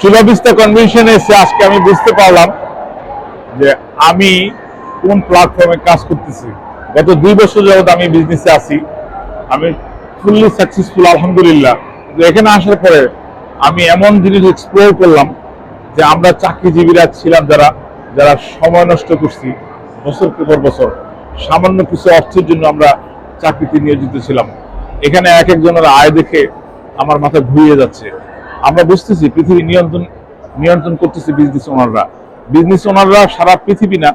চুলা বিস্তা কনভেনশনে এসে আজকে আমি বুঝতে পারলাম যে আমি কোন প্ল্যাটফর্মে কাজ করতেছি। গত দুই বছর যাবত আমি বিজনেসে আছি। আমি ফুললি সাকসেসফুল আলহামদুলিল্লাহ। এখানে আসার পরে আমি এমন জিনিস এক্সপ্লোর করলাম যে আমরা চাকরিজীবীরা ছিলাম যারা যারা সময় নষ্ট করছি বছর পর বছর। সামান্য কিছু অর্থের জন্য আমরা চাকরিতে নিয়োজিত ছিলাম। এখানে এক একজনের আয় দেখে আমার মাথা ঘুরিয়ে যাচ্ছে। আমরা বুঝতেছি পৃথিবী নিয়ন্ত্রণ নিয়ন্ত্রণ করতেছে বিজনেস ওনাররা বিজনেস ওনাররা সারা পৃথিবী না,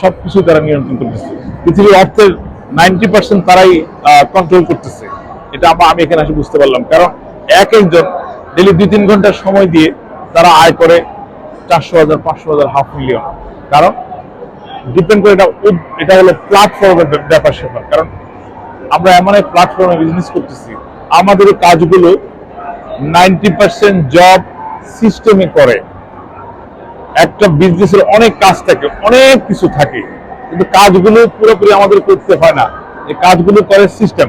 সবকিছু তারা নিয়ন্ত্রণ করতেছে। পৃথিবীর অর্থের নাইনটি পার্সেন্ট তারাই কন্ট্রোল করতেছে। এটা আমরা আমি এখানে এসে বুঝতে পারলাম। কারণ এক একজন ডেলি দুই তিন ঘণ্টা সময় দিয়ে তারা আয় করে চারশো হাজার, পাঁচশো হাজার হাফ মিলিয়ন কারণ ডিপেন্ড করে এটা এটা হলো প্ল্যাটফর্মের ব্যাপার স্যাপার কারণ আমরা এমন এক প্ল্যাটফর্মে বিজনেস করতেছি। আমাদের কাজগুলো নাইনটি পার্সেন্ট জব সিস্টেমে করে। একটা বিজনেসের অনেক কাজ থাকে, অনেক কিছু থাকে, কিন্তু কাজগুলো পুরোপুরি আমাদের করতে হয় না। এই কাজগুলো করে সিস্টেম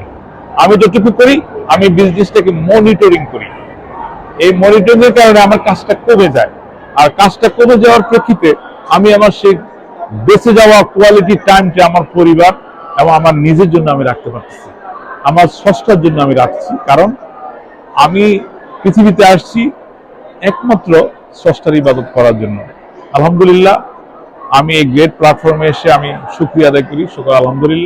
আমি যতটুকু করি, আমি বিজনেসটাকে মনিটরিং করি। এই মনিটরিং এর কারণে আমার কাজটা কমে যায়। আর কাজটা কমে যাওয়ার প্রেক্ষিতে আমি আমার সেই বেঁচে যাওয়া কোয়ালিটি টাইমটা আমার পরিবার এবং আমার নিজের জন্য আমি রাখতে পারছি আমার ষষ্ঠার জন্য আমি রাখছি। কারণ আমি পৃথিবীতে আসছি একমাত্র স্রষ্টার ইবাদত করার জন্য। আলহামদুলিল্লাহ, আমি এই গ্রেট প্ল্যাটফর্মে এসে আমি সুক্রিয়া আদায় করি। শুক্র আলহামদুলিল্লাহ।